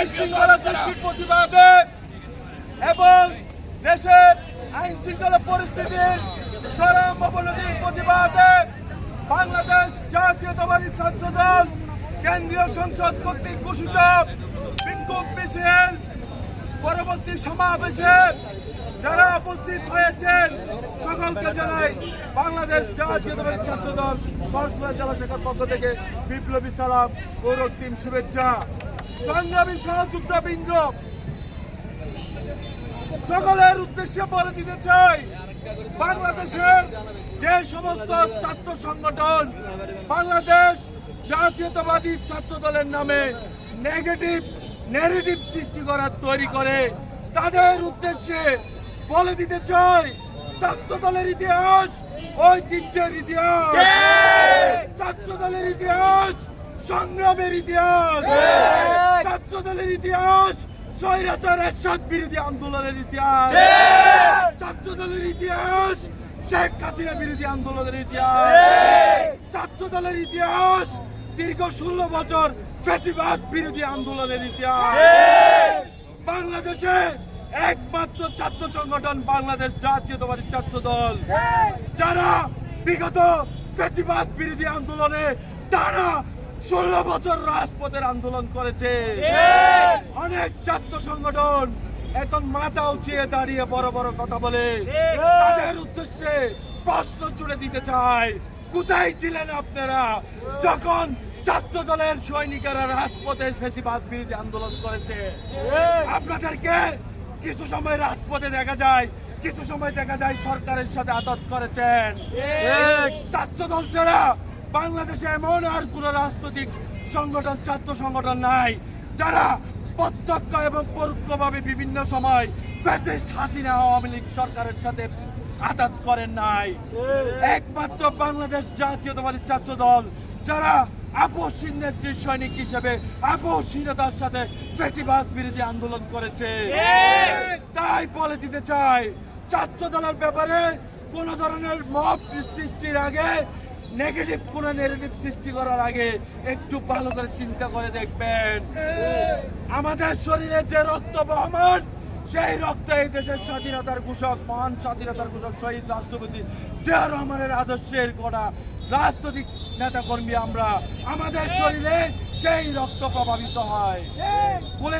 বিশৃঙ্খলা সৃষ্টির প্রতিবাদে এবং দেশের আইন শৃঙ্খলা পরিস্থিতির চরম অবনতির প্রতিবাদে বাংলাদেশ জাতীয়তাবাদী ছাত্র দল কেন্দ্রীয় সংসদ কর্তৃক ঘোষিত বিক্ষোভ মিছিল পরবর্তী সমাবেশে যারা উপস্থিত হয়েছেন, সকলকে জানাই বাংলাদেশ জাতীয়তাবাদী ছাত্র দল কক্সবাজার জেলা শাখার পক্ষ থেকে বিপ্লবী সালাম ও রক্তিম শুভেচ্ছা। সংগ্রামী সহযোদ্ধা বৃন্দ সকলের উদ্দেশ্যে বলে দিতে চাই বাংলাদেশের যে সমস্ত ছাত্র সংগঠন বাংলাদেশ জাতীয়তাবাদী ছাত্র দলের নামে নেগেটিভ নেগেটিভ সৃষ্টি করার তৈরি করে তাদের উদ্দেশ্যে বলে দিতে চাই ছাত্র দলের ইতিহাস ঐতিহ্যের ইতিহাস। ছাত্র দলের ইতিহাস সংগ্রামের ইতিহাস। ছাত্র দলের ইতিহাস স্বৈরাচার এরশাদ বিরোধী আন্দোলনের ইতিহাস। ছাত্র দলের ইতিহাস শেখ হাসিনা বিরোধী আন্দোলনের ইতিহাস। ছাত্র দলের ইতিহাস দীর্ঘ ষোলো বছর ফেসিবাদ বিরোধী আন্দোলনের ইতিহাস। বাংলাদেশে একমাত্র ছাত্র সংগঠন বাংলাদেশ জাতীয়তাবাদী ছাত্র দল যারা বিগত ফেসিবাদ বিরোধী আন্দোলনে টানা ষোলো বছর রাজপথের আন্দোলন করেছে। অনেক ছাত্র সংগঠন এখন মাথা উঁচিয়ে দাঁড়িয়ে বড় বড় কথা বলে। তাদের উদ্দেশ্যে প্রশ্ন জুড়ে দিতে চায় কোথায় ছিলেন আপনারা? যখন ছাত্র দলের সৈনিকেরা রাজপথে ফেসিবাদ বিরোধী আন্দোলন করেছে আপনাদেরকে কিছু সময় রাজপথে দেখা যায় কিছু সময় দেখা যায় সরকারের সাথে আদত করেছেন। ছাত্র দল ছাড়া বাংলাদেশে এমন আর কোন রাজনৈতিক সংগঠন, ছাত্র সংগঠন নাই, যারা প্রত্যক্ষ এবং পরোক্ষভাবে বিভিন্ন সময় ফ্যাসিস্ট হাসিনা আওয়ামী লীগ সরকারের সাথে আঘাত করেন নাই। একমাত্র বাংলাদেশ জাতীয়তাবাদী ছাত্র দল, যারা আপসীন নেত্রী সৈনিক হিসেবে আপসীনতার সাথে ফেসিবাদ বিরোধী আন্দোলন করেছে। তাই বলে দিতে চাই, ছাত্র দলের ব্যাপারে কোন ধরনের মব সৃষ্টির আগে নেগেটিভ কোন নেগেটিভ সৃষ্টি করার আগে একটু ভালো করে চিন্তা করে দেখবেন। আমাদের শরীরে যে রক্ত বহমান, সেই রক্ত এই দেশের স্বাধীনতার ঘোষক, মহান স্বাধীনতার ঘোষক, শহীদ রাষ্ট্রপতি জিয়া রহমানের আদর্শের গড়া। রাজনৈতিক নেতা কর্মী আমরা, আমাদের শরীরে সেই রক্ত প্রভাবিত হয়। বলে